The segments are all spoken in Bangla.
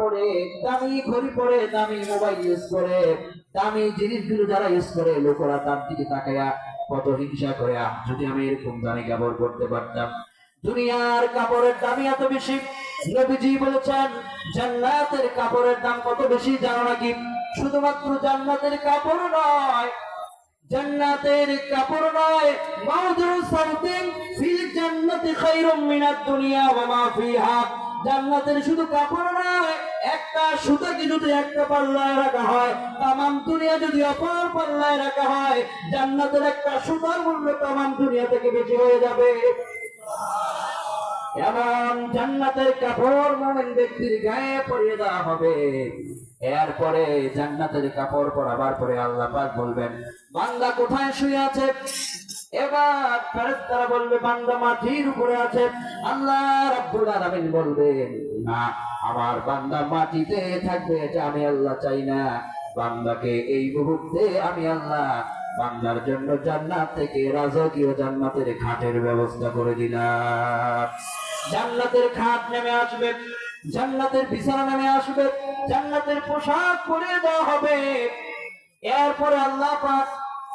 পরে দামি ঘড়ি পরে, দামি মোবাইল ইউজ করে, দামি জিনিসগুলো যারা ইউজ করে তার দিকে কত হিংসা করে। যদি আমি এরকম দামি কাপড় পরতে পারতাম। দুনিয়ার কাপড়ের দামই এত বেশি। নবীজি বলেছেন, জান্নাতের কাপড়ের দাম কত বেশি জানো নাকি? শুধুমাত্র জান্নাতের কাপড় নয়, জান্নাতের কাপড় নয়, মাউদুর সাউতিন ফিল জান্নাতি খায়রুম মিনাদ দুনিয়া ওয়া মা ফিহা। জান্নাতের শুধু কাপড় নয়, একটা সুতাকে যদি একটা পাল্লায় রাখা হয়, তামাম দুনিয়া যদি অপর পাল্লায় রাখা হয়, জান্নাতের একটা সুতার মূল্য তামাম দুনিয়া থেকে বেশি হয়ে যাবে। এমন জান্নাতের কাপড় মোমেন ব্যক্তির গায়ে পরিয়ে দেওয়া হবে। এরপরে জান্নাতের কাপড় পরাবার পরে আল্লাহ পাক বলবেন, বান্দা কোথায় শুয়ে আছে? এবার ফেরেশতারা বলবে, বান্দা মাটির উপরে আছে। আল্লাহ রাব্বুল আলামিন বলবেন না, আমার বান্দা মাটিতে থাকবে এটা আমি আল্লাহ চাই না। বান্দাকে এই মুহূর্তে আমি আল্লাহ বান্দার জন্য জান্নাত থেকে রাজকীয় জান্নাতের খাটের ব্যবস্থা করে দিলাম। জান্নাতের খাট নেমে আসবে, জান্নাতের বিছানা নেমে আসবে, জান্নাতের পোশাক পরে দেওয়া হবে। এরপরে আল্লাহ পাক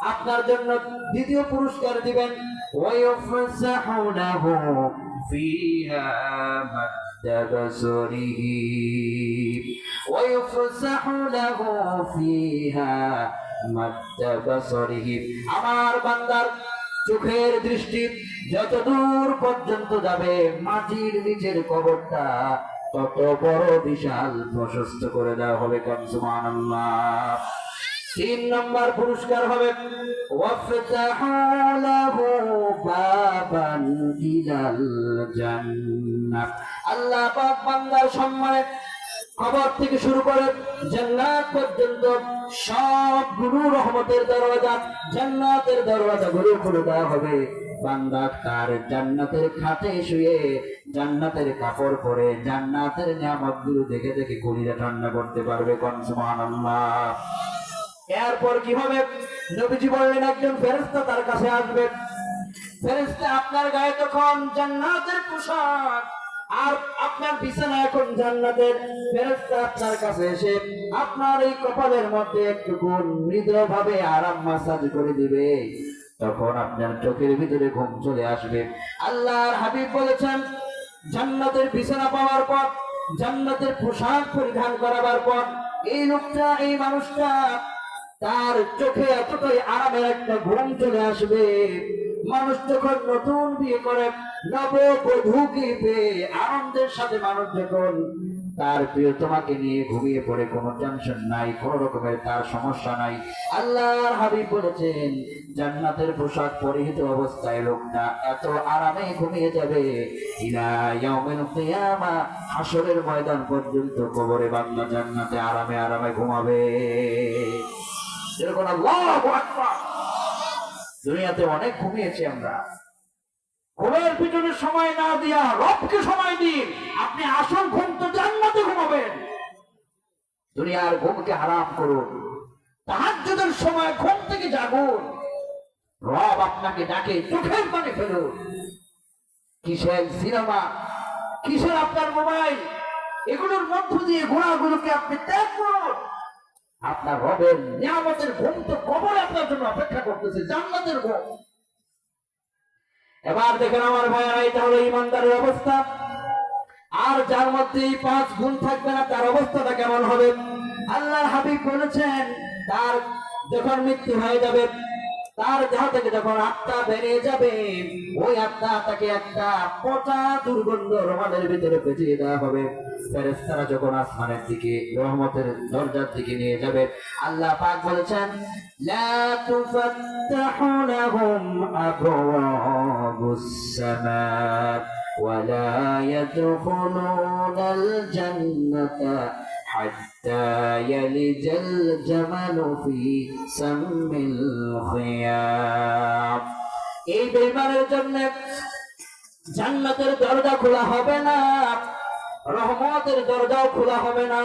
আপনার জন্য দ্বিতীয় পুরস্কার দিবেন وَيُفْسَحُ لَهُ فِيهَا مَدَّ بَصَرِهِ وَيُفْسَحُ لَهُ فِيهَا مَدَّ بَصَرِهِ আমার বান্দার চোখের দৃষ্টি যত দূর পর্যন্ত যাবে মাটির নিচের কবরটা তত বড় বিশাল প্রশস্ত করে দেওয়া হবে কনসুমান তিন নম্বর পুরস্কার হবে। আল্লাহ বান্দার সম্মানে কবর থেকে শুরু করে জান্নাত পর্যন্ত সবগুলো রহমতের দরওয়াজা জান্নাতের দরওয়াজা গুলো খুলে দেওয়া হবে। বান্দা তার জান্নাতের খাটে শুয়ে জান্নাতের কাপড় পরে জান্নাতের নিয়ামতগুলো দেখে দেখে কলিজা ঠান্ডা করতে পারবে কোন সুবহানাল্লাহ। এরপর কি হবে নবীজি বললেন, একজন ফেরেশতা তার কাছে আসবে। ফেরেশতা আপনার গায়ে তখন জান্নাতের পোশাক, আর আপনার বিছানা এখন জান্নাতের। ফেরেশতা আপনার কাছে এসে আপনার এই কপালের মধ্যে একটু মৃদুভাবে ভাবে আরাম মাসাজ করে দিবে। তখন আপনার চোখের ভিতরে ঘুম চলে আসবে। আল্লাহর হাবিব বলেছেন, জান্নাতের বিছানা পাওয়ার পর, জান্নাতের পোশাক পরিধান করাবার পর, এই লোকটা, এই মানুষটা তার চোখে এতটাই আরামের একটা ঘুম চলে আসবে। মানুষ যখন নতুন বিয়ে করে নববধূকে পেয়ে আনন্দের সাথে মানুষ যখন তার প্রিয় তোমাকে নিয়ে ঘুমিয়ে পড়ে, কোনো টেনশন নাই, কোনো রকমের তার সমস্যা নাই। আল্লাহর হাবিব বলেছেন, জান্নাতের পোশাক পরিহিত অবস্থায় লোকটা এত আরামে ঘুমিয়ে যাবে। হাসরের ময়দান পর্যন্ত কবরে বান্দা জান্নাতে আরামে আরামে ঘুমাবে। যেরকম আল্লাহু দুনিয়াতে অনেক ঘুমিয়েছি আমরা। ঘুমের পিছনে সময় না দিয়া রবকে সময় দিন। আপনি আসল ঘুম তো জান্নাতে ঘুমাবেন। দুনিয়ার ঘুমকে হারাম করুন। তাহাজ্জুদের সময় ঘুম থেকে জাগুন। রব আপনাকে ডাকে চোখের পানি ফেলুন। কিসের সিনেমা? কিসের আপনার মোবাইল? এগুলোর মধ্য দিয়ে ঘোড়াগুলোকে আপনি ত্যাগ করুন। আপনার রবের নিয়ামতের ঘুম তো কবর আপনার জন্য অপেক্ষা করতেছে, জান্নাতের ঘুম। এবার দেখেন আমার ভাইয়ারা, এটা হলো ইমানদারের অবস্থা। আর যার মধ্যে এই পাঁচ গুণ থাকবে না, তার অবস্থাটা কেমন হবে? আল্লাহ হাবিব বলেছেন, তার যখন মৃত্যু হয়ে যাবে তার দেহ থেকে যখন আত্মা বেরিয়ে যাবে, ওই আত্মা তাকে একটা পচা দুর্গন্ধ রহমানের ভিতরে পেঁচিয়ে দেওয়া হবে। ফেরেস্তারা যখন আসমানের দিকে, রহমতের দরজার দিকে নিয়ে যাবে, আল্লাহ পাক বলেছেন, লা ওয়ালা ইয়াদখুলুনা জান্নাতা حتى يلج الجمل في سم الخيام এই বেমানের জন্য জান্নাতের দরজা খোলা হবে না রহমতের দরজাও খোলা হবে না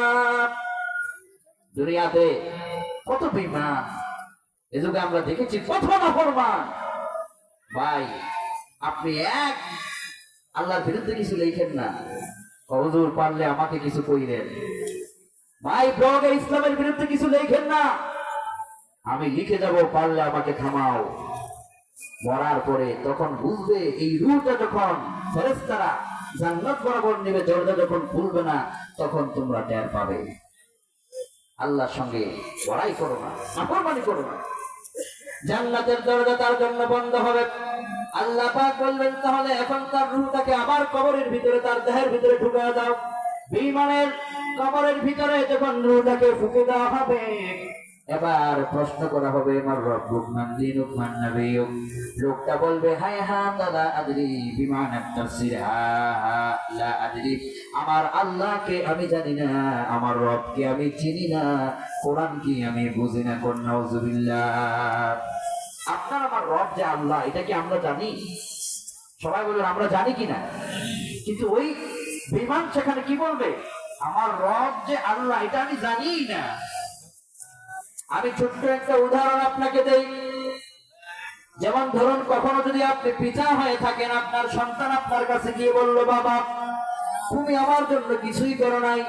দুনিয়াতে কত বেমান এ যুগে আমরা দেখেছি কত নফরমান ভাই আপনি এক আল্লাহর বিরুদ্ধে কিছু লেখেন না হুজুর পারলে আমাকে কিছু কইলেন ভাই ব্লগে ইসলামের বিরুদ্ধে কিছু লেখেন না। আমি লিখে যাব, পারলে আমাকে থামাও। মরার পরে তখন বুঝবে এই রুটা যখন ফেরেস্তারা জান্নাত বরাবর নেবে, দরজা যখন খুলবে না, তখন তোমরা পাবে। আল্লাহর সঙ্গে লড়াই করো না করো না। জান্নাতের দরজা তার জন্য বন্ধ হবে। আল্লাহ পাক তাহলে এখন তার আমার কবরের ভিতরে, তার দেহের ভিতরে ঢুকে দাও। বিমানের কবরের ভিতরে যখন রুহটাকে ফুকে দেওয়া হবে, এবার প্রশ্ন করা হবে, আমার লোকটা বলবে, হায় আমার আল্লাহকে আমি জানি না, আমার রবকে আমি চিনি না, কোরআন কি আমি বুঝি না, কোন আপনার, আমার রব যে আল্লাহ, এটা কি আমরা জানি? সবাই বলুন, আমরা জানি কি না? কিন্তু ওই বিমান সেখানে কি বলবে? আমার রব যে আল্লাহ, এটা আমি জানি না। আমি ছোট্ট একটা উদাহরণ আপনাকে দেই। যেমন ধরুন, কখনো যদি আপনি পিতা হয়ে থাকেন, আপনার সন্তান আপনার কাছে গিয়ে বলল, বাবা, তুমি আমার জন্য কিছুই করো নাই।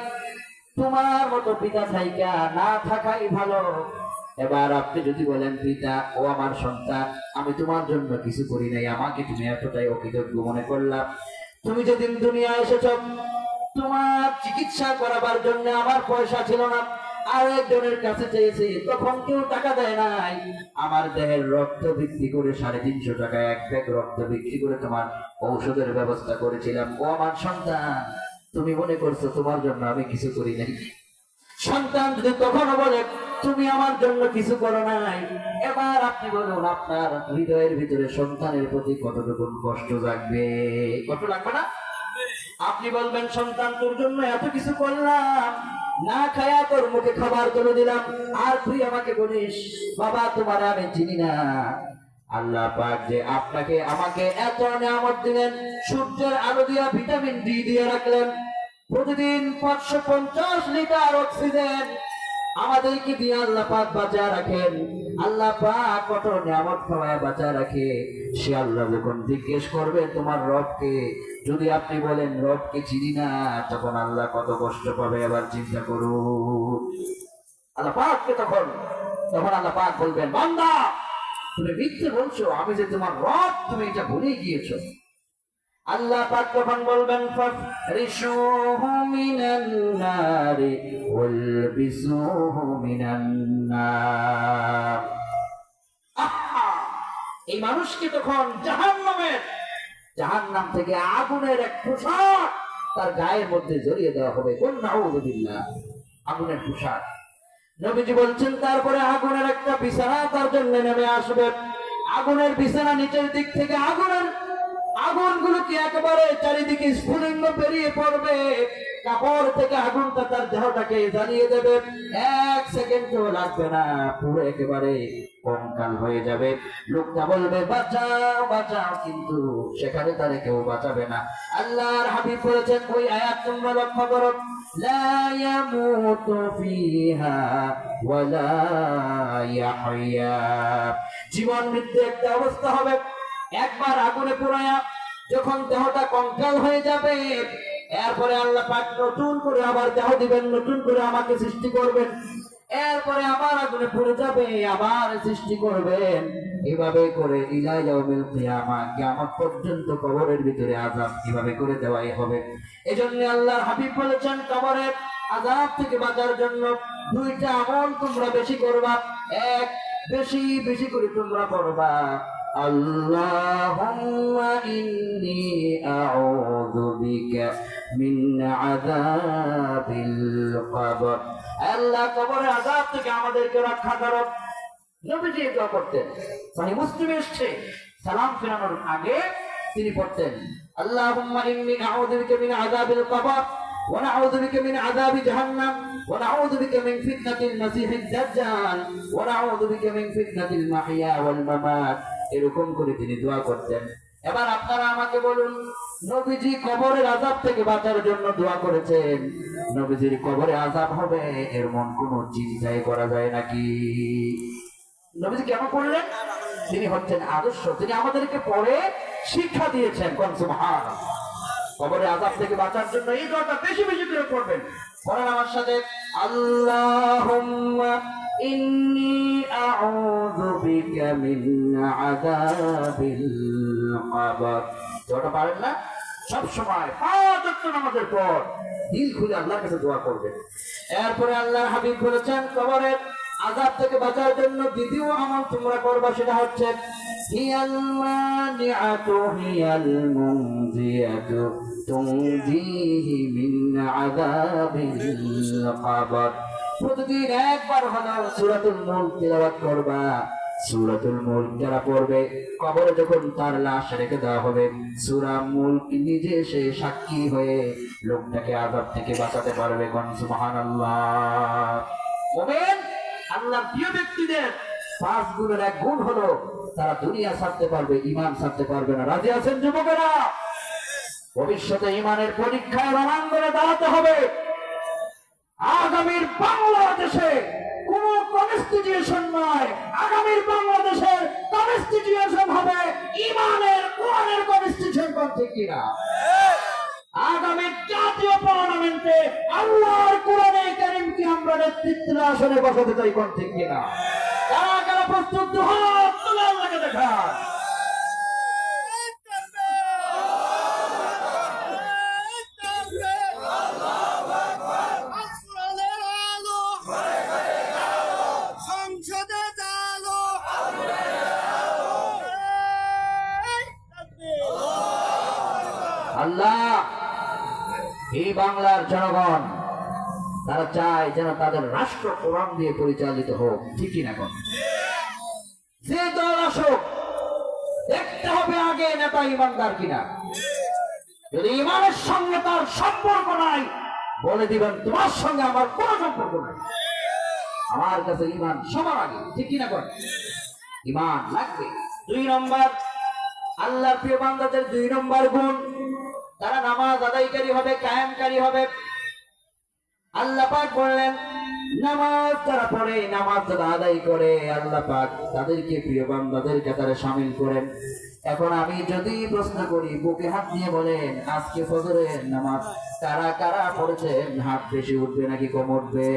তোমার মতো পিতা থাইকা না থাকাই ভালো। এবার আপনি যদি বলেন, পিতা, ও আমার সন্তান, আমি তোমার জন্য কিছু করি নাই। আমাকে তুমি এতটাই অকৃতজ্ঞ মনে করলাম তুমি যেদিন দুনিয়া এসেছ তোমার চিকিৎসা করাবার জন্য আমার পয়সা ছিল না। কাছে তখন কেউ টাকা দেয় নাই। আমার দেহের রক্ত বিক্রি করে সাড়ে তিনশো এক ব্যাগ রক্ত বিক্রি করে তোমার ঔষধের ব্যবস্থা করেছিলাম। ও আমার সন্তান, তুমি মনে করছ তোমার জন্য আমি কিছু করি নাই? সন্তান যদি তখনও বলে, তুমি আমার জন্য কিছু করো নাই, এবার আপনি বলুন, আপনার হৃদয়ের ভিতরে সন্তানের প্রতি কতটুকু কষ্ট জাগবে? কষ্ট লাগবে না? আপনি বলবেন, সন্তান, তোর জন্য এত কিছু করলাম। না খায়া তোর মুখে খাবার তুলে দিলাম। আর তুই আমাকে বলিস, বাবা, তোমার আমি চিনি না। আল্লাহ পাক যে আপনাকে, আমাকে এত নিয়ামত দিলেন, সূর্যের আলো দিয়া ভিটামিন ডি দিয়ে রাখলেন। প্রতিদিন পাঁচশো পঞ্চাশ লিটার অক্সিজেন আমাদেরকে দিয়ে আল্লাহ পাক বাঁচায় রাখেন। আল্লাহ পাক কত নিয়ামত খাওয়ায় বাঁচায় রাখে। সে আল্লাহ যখন জিজ্ঞেস করবে তোমার রবকে, যদি আপনি বলেন, রবকে চিনি না, তখন আল্লাহ কত কষ্ট পাবে আবার চিন্তা করুন। আল্লাহ পাককে তখন তখন আল্লাহ পাক বলবেন, বান্দা, তুমি মিথ্যে বলছো, আমি যে তোমার রব, তুমি এটা ভুলে গিয়েছো। আল্লাহ পাক তখন বলবেন ফারিশুহু মিনান নারি ওয়ালবিসুহু মিনান নার! এই মানুষকে তখন জাহান্নামের, জাহান্নাম থেকে আগুনের এক পোশাক তার গায়ের মধ্যে জড়িয়ে দেওয়া হবে। কোন নাউযুবিল্লাহ আগুনের পোশাক। নবীজি বলছেন, তারপরে আগুনের একটা বিছানা তার জন্য নেমে আসবে। আগুনের বিছানা নিচের দিক থেকে আগুনের আগুনগুলোকে একেবারে চারিদিকে স্ফুলিঙ্গ পেরিয়ে পড়বে কাপড় থেকে আগুনটা তার দেহটাকে জ্বালিয়ে দেবে এক সেকেন্ডও লাগবে না পুরো একেবারে কঙ্কাল হয়ে যাবে লোকটা বলবে বাঁচাও বাঁচাও কিন্তু সেখানে তারে কেউ বাঁচাবে না আল্লাহর হাবিব বলেছেন ওই আয়াত তোমরা লক্ষ্য করো لا يموت فيها ولا يحيا জীবন মৃত্যু একটা অবস্থা হবে একবার আগুনে পোড়ায়া যখন দেহটা কঙ্কাল হয়ে যাবে, এরপরে আল্লাহ পাক নতুন করে আবার দেহ দিবেন, নতুন করে আমাকে সৃষ্টি করবেন। এরপরে আবার আগুনে পড়ে যাবে, আবার সৃষ্টি করবেন। এভাবে করে ইলা ইয়াউমিল কিয়ামা, কিয়ামত পর্যন্ত কবরের ভিতরে আযাব এভাবে করে দেওয়াই হবে। এজন্য আল্লাহর হাবিব বলেছেন কবরের আযাব থেকে বাঁচার জন্য দুইটা আমল তোমরা বেশি করবা। এক, বেশি বেশি করে তোমরা পড়বা। اللهم إني أعوذ بك من عذاب القبر আল্লাহ কবরের আযাব থেকে আমাদেরকে রক্ষা করো নবীজি এই দোয়া করতেন সহিহ মুসলিমে এসেছে সালাম ফেরানোর আগে তিনি পড়তেন আল্লাহুম্মা ইন্নী আউযু বিকা মিন আযাবিল কবর ওয়া নাউযু বিকা মিন আযাবি জাহান্নাম ওয়া নাউযু বিকা মিন ফিতনাতিল মাসিহিদ দাজ্জাল ওয়া নাউযু বিকা মিন ফিতনাতিল মাহইয়া ওয়াল মামাত এরকম করে তিনি দোয়া করতেন। এবার আপনারা আমাকে বলুন, নবীজি কবরের আযাব থেকে বাঁচার জন্য দোয়া করেছেন। নবীজির কবরে আযাব হবে, এর মন কোনো চিন্তাই করা যায় নাকি? নবীজি কেন করলেন? তিনি হচ্ছেন আদর্শ, তিনি আমাদেরকে পড়ে শিক্ষা দিয়েছেন। কোন সুবহান কবরে আজাব থেকে বাঁচার জন্য এই দোয়াটা বেশি বেশি করে পড়বেন। পড়েন আমার সাথে, আল্লাহুম্মা ইন্নী আউযু বিকা মিন আযাবিল কবর দোয়াটা পারেন না? সব সময় পাঁচ নামাজের পর। দিল খুলে আল্লাহর কাছে দোয়া করবেন। এরপরে আল্লাহর হাবিব বলেছেন কবরের আজাব থেকে বাঁচার জন্য দ্বিতীয় আমল তোমরা করবা, সেটা হচ্ছে, হিয়াল মানিআতু, হিয়াল মুনজিয়াতু, তুনজিহি মিন আযাবিল কবর প্রতিদিন একবার হলেও সূরাতুল মুলক তিলাওয়াত করবা সূরাতুল মুলক যারা পড়বে, কবরে যখন তার লাশ রেখে দেওয়া হবে, সূরা মুলক নিজে সে সাক্ষী হয়ে লোকটাকে আযাব থেকে বাঁচাতে পারবে কোন? সুবহানাল্লাহ। মুমিন, আল্লাহর প্রিয় ব্যক্তিদের পাঁচ গুণের এক গুণ হলো তারা দুনিয়া ছাড়তে পারবে ইমান ছাড়তে পারবে না। রাজি আছেন যুবকেরা? ভবিষ্যতে ইমানের পরীক্ষায় রণাঙ্গনে দাঁড়াতে হবে। আগামীর বাংলাদেশে কোন কনস্টিটিউশন নয় আগামীর বাংলাদেশের কনস্টিটিউশন হবে ইমানের, কোরআনের কনস্টিটিউশন করছে কিনা? আগামী জাতীয় পার্লামেন্টে আল্লাহর কোরআনে কারিমকে আমরা নেতৃত্বের আসনে বসাতে চাই ঠিক কিনা? কারা কারা প্রস্তুত হাত এই বাংলার জনগণ, তারা চায় যেন তাদের রাষ্ট্র কোরআন দিয়ে পরিচালিত হোক। ঠিকই না কোন যে দল আসুক, দেখতে হবে আগে নেতা ইমানদার কিনা। যদি ইমানের সঙ্গে তার সম্পর্ক নাই, বলে দিবেন, তোমার সঙ্গে আমার কোনো সম্পর্ক নাই। আমার কাছে ইমান সবার আগে। ঠিক কিনা কর ইমান লাগবে। দুই নম্বর, আল্লাহর প্রিয় বান্দাদের দুই নম্বর গুণ তারা নামাজ আদায়কারী হবে, কায়েমকারী হবে। আল্লাহ পাক বললেন, নামাজ তারা পড়ে, নামাজ যারা আদায় করে, আল্লাহ পাক তাদেরকে প্রিয় বান্দাদের কাতারে সামিল করেন। এখন আমি যদি প্রশ্ন করি, বুকে হাত দিয়ে বলেন, আজকে ফজরের নামাজ কারা কারা পড়েছেন? হাত বেশি উঠবে নাকি কম উঠবে?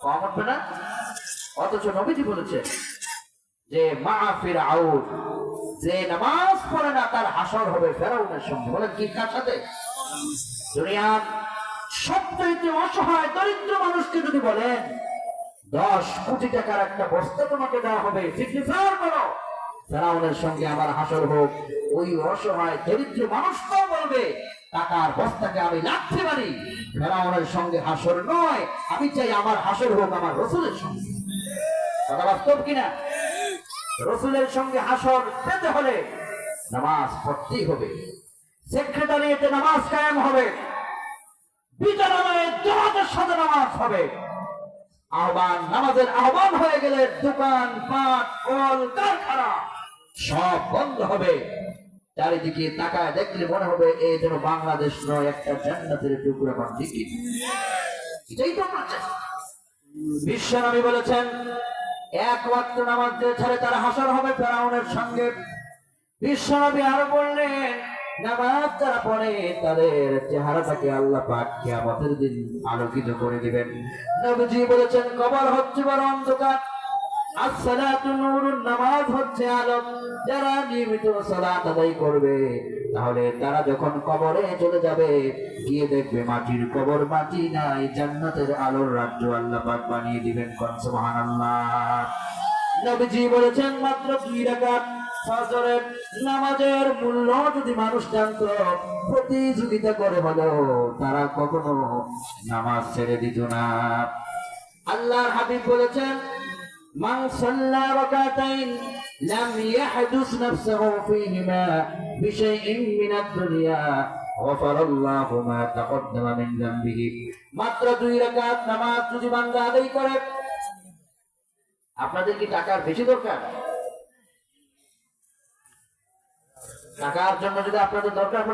কম উঠবে না? অথচ নবীজি বলেছেন যে, মা ফিরাউন যে নামাজ পড়ে না, তার হাসর হবে ফেরাউনের সঙ্গে। বলেন কি, কার সাথে? দুনিয়ার সবচেয়ে অসহায়, দরিদ্র মানুষকে যদি বলেন, দশ কোটি টাকার একটা বস্তা তোমাকে দেওয়া হবে করো। ফেরাউনের সঙ্গে আমার হাসর হোক, ওই অসহায়, দরিদ্র মানুষটাও বলবে, টাকার বস্তাকে আমি লাগতে পারি। ফেরাউনের সঙ্গে হাসর নয়, আমি চাই আমার হাসর হোক আমার রসুলের সঙ্গে। কথা বাস্তব কিনা? রসুলের সঙ্গে হাসর পেতে হলে নামাজ পড়তেই হবে। সেক্রেটারিয়েটে নামাজ কায়েম হবে। বিচারালয়ে জমাতের সাথে নামাজ হবে। আহ্বান, নামাজের আহ্বান হয়ে গেলে দোকান, পাট কল কারখানা সব বন্ধ হবে। চারিদিকে তাকায় দেখলে মনে হবে এই যেন বাংলাদেশ নয়, একটা জান্নাতের টুকরা পান এটাই তো। বলেছেন এক ওয়াক্ত নামাজ যে ছাড়ে তারা হাসর হবে ফেরাউনের সঙ্গে। বিশ্বনবী আরও বললেন, নামাজ যারা পড়ে, তাদের চেহারাটাকে আল্লাহ পাক কিয়ামতের দিন আলোকিত করে দিবেন। নবীজি বলেছেন, কবর হচ্ছে বড় অন্ধকার। আসসালাতু নূরুন, নামাজ হচ্ছে আলো। যারা নিয়মিত সালাত আদায় করবে তাহলে তারা যখন কবরে চলে যাবে, গিয়ে দেখবে মাটির কবর, মাটি নাই, জান্নাতের আলোর রাজ্য আল্লাহ পাক বানিয়ে দিবেন কোন সুবহানাল্লাহ। নবীজি বলেছেন, মাত্র দুই রাকাত ফজরের নামাজের মূল্য যদি মানুষ জানতো, প্রতিযোগিতা করে হলো, তারা কখনো নামাজ ছেড়ে দিত না। আল্লাহর হাবিব বলেছেন মান সাল্লা রাকাতাইন লাম ইয়াহদুস নাফসাহু ফীহিমা বিশাইইন মিনাদ দুনিয়া غفر الله ما تقدم من ذنبه মাত্র দুই রাকাত নামাজ যদি বান্দা আদায় করে আপনাদের কি টাকার বেশি দরকার টাকার জন্য যদি আপনাদের দরকার হতো